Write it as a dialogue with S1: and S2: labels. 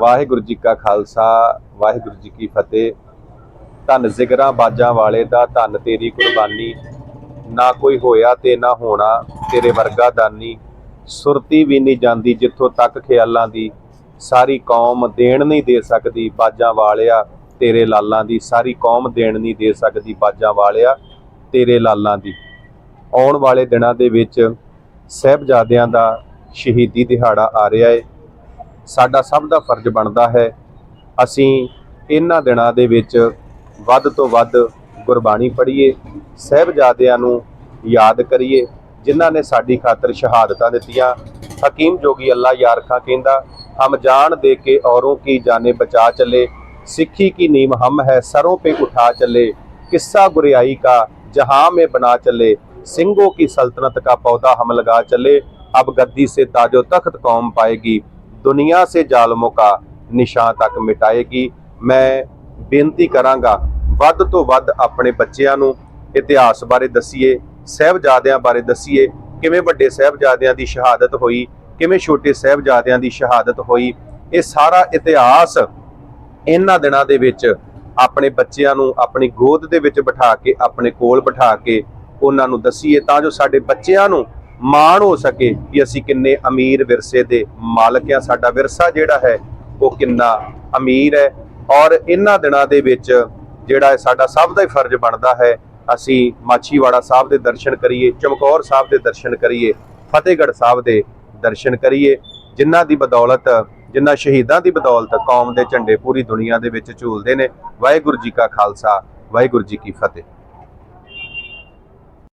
S1: ਵਾਹਿਗੁਰੂ ਜੀ ਕਾ ਖਾਲਸਾ, ਵਾਹਿਗੁਰੂ ਜੀ ਕੀ ਫਤਿਹ। ਧੰਨ ਜ਼ਿਕਰਾਂ ਬਾਜਾਂ ਵਾਲੇ ਦਾ ਧੰਨ ਤੇਰੀ ਕੁਰਬਾਨੀ। ਨਾ ਕੋਈ ਹੋਇਆ ਤੇ ਨਾ ਹੋਣਾ ਤੇਰੇ ਵਰਗਾ ਦਾਨੀ। ਸੁਰਤੀ ਵੀ ਨਹੀਂ ਜਾਂਦੀ ਜਿੱਥੋਂ ਤੱਕ ਖਿਆਲਾਂ ਦੀ। ਸਾਰੀ ਕੌਮ ਦੇਣ ਨਹੀਂ ਦੇ ਸਕਦੀ ਬਾਜਾਂ ਵਾਲਿਆ। ਤੇਰੇ ਲਾਲਾਂ ਦੀ ਸਾਰੀ ਕੌਮ ਦੇਣ ਨਹੀਂ ਦੇ ਸਕਦੀ ਬਾਜਾਂ ਵਾਲਿਆ ਤੇਰੇ ਲਾਲਾਂ ਦੀ। ਆਉਣ ਵਾਲੇ ਦਿਨਾਂ ਦੇ ਵਿੱਚ ਸਹਿਬਜ਼ਾਦਿਆਂ ਦਾ ਸ਼ਹੀਦੀ ਦਿਹਾੜਾ ਆ ਰਿਹਾ ਏ। ਸਾਡਾ ਸਭ ਦਾ ਫਰਜ਼ ਬਣਦਾ ਹੈ। ਅਸੀਂ ਇਹਨਾਂ ਦਿਨਾਂ ਦੇ ਵਿੱਚ ਵੱਧ ਤੋਂ ਵੱਧ ਗੁਰਬਾਣੀ ਪੜ੍ਹੀਏ, ਸਹਿਬਜ਼ਾਦਿਆਂ ਨੂੰ ਯਾਦ ਕਰੀਏ, ਜਿਨ੍ਹਾਂ ਨੇ ਸਾਡੀ ਖਾਤਰ ਸ਼ਹਾਦਤਾਂ ਦਿੱਤੀਆਂ। ਹਕੀਮ ਜੋਗੀ ਅੱਲਾ ਯਾਰਖਾਂ ਕਹਿੰਦਾ, ਹਮ ਜਾਣ ਦੇ ਕੇ ਔਰੋਂ ਕੀ ਜਾਨੇ ਬਚਾ ਚੱਲੇ, ਸਿੱਖੀ ਕੀ ਨੀਮ ਹਮ ਹੈ ਸਰੋਂ ਪੇ ਉਠਾ ਚੱਲੇ, ਕਿੱਸਾ ਗੁਰਿਆਈ ਕਾ ਜਹਾਂ ਮੇ ਬਣਾ ਚੱਲੇ, ਸਿੰਘੋ ਕੀ ਸਲਤਨਤ ਕਾ ਪੌਦਾ ਹਮ ਲਗਾ ਚੱਲੇ, ਅਬ ਗੱਦੀ ਸੇ ਤਾਜੋ ਤਖਤ ਕੌਮ ਪਾਏਗੀ। ਦੁਨੀਆ ਸੇ ਜ਼ਾਲਮੋਂ ਕਾ ਨਿਸ਼ਾਨ ਤੱਕ ਮਿਟਾਏਗੀ। ਮੈਂ ਬੇਨਤੀ ਕਰਾਂਗਾ, ਵੱਧ ਤੋਂ ਵੱਧ ਆਪਣੇ ਬੱਚਿਆਂ ਨੂੰ ਇਤਿਹਾਸ ਬਾਰੇ ਦਸੀਏ, ਸਹਿਬਜ਼ਾਦਿਆਂ ਬਾਰੇ ਦਸੀਏ, ਕਿਵੇਂ ਵੱਡੇ ਸਹਿਬਜ਼ਾਦਿਆਂ ਦੀ ਸ਼ਹਾਦਤ ਹੋਈ, ਕਿਵੇਂ ਛੋਟੇ ਸਹਿਬਜ਼ਾਦਿਆਂ ਦੀ ਸ਼ਹਾਦਤ ਹੋਈ। ਇਹ ਸਾਰਾ ਇਤਿਹਾਸ ਇਹਨਾਂ ਦਿਨਾਂ ਦੇ ਵਿੱਚ ਆਪਣੇ ਬੱਚਿਆਂ ਨੂੰ ਆਪਣੀ ਗੋਦ ਦੇ ਵਿੱਚ ਬਿਠਾ ਕੇ, ਆਪਣੇ ਕੋਲ ਬਿਠਾ ਕੇ ਉਹਨਾਂ ਨੂੰ ਦਸੀਏ, ਤਾਂ ਜੋ ਸਾਡੇ ਬੱਚਿਆਂ ਨੂੰ ਮਾਣ ਹੋ ਸਕੇ ਕਿ ਅਸੀਂ ਕਿੰਨੇ ਅਮੀਰ ਵਿਰਸੇ ਦੇ ਮਾਲਕ ਆ ਸਾਡਾ ਵਿਰਸਾ ਜਿਹੜਾ ਹੈ, ਉਹ ਕਿੰਨਾ ਅਮੀਰ ਹੈ। ਔਰ ਇਹਨਾਂ ਦਿਨਾਂ ਦੇ ਵਿੱਚ ਜਿਹੜਾ ਸਾਡਾ ਸਭ ਦਾ ਹੀ ਫਰਜ਼ ਬਣਦਾ ਹੈ, ਅਸੀਂ ਮਾਛੀਵਾੜਾ ਸਾਹਿਬ ਦੇ ਦਰਸ਼ਨ ਕਰੀਏ, ਚਮਕੌਰ ਸਾਹਿਬ ਦੇ ਦਰਸ਼ਨ ਕਰੀਏ, ਫਤਿਹਗੜ੍ਹ ਸਾਹਿਬ ਦੇ ਦਰਸ਼ਨ ਕਰੀਏ। ਜਿਨ੍ਹਾਂ ਦੀ ਬਦੌਲਤ, ਜਿਨ੍ਹਾਂ ਸ਼ਹੀਦਾਂ ਦੀ ਬਦੌਲਤ ਕੌਮ ਦੇ ਝੰਡੇ ਪੂਰੀ ਦੁਨੀਆ ਦੇ ਵਿੱਚ ਝੂਲਦੇ ਨੇ। ਵਾਹਿਗੁਰੂ ਜੀ ਕਾ ਖਾਲਸਾ, ਵਾਹਿਗੁਰੂ ਜੀ ਕੀ ਫਤਿਹ।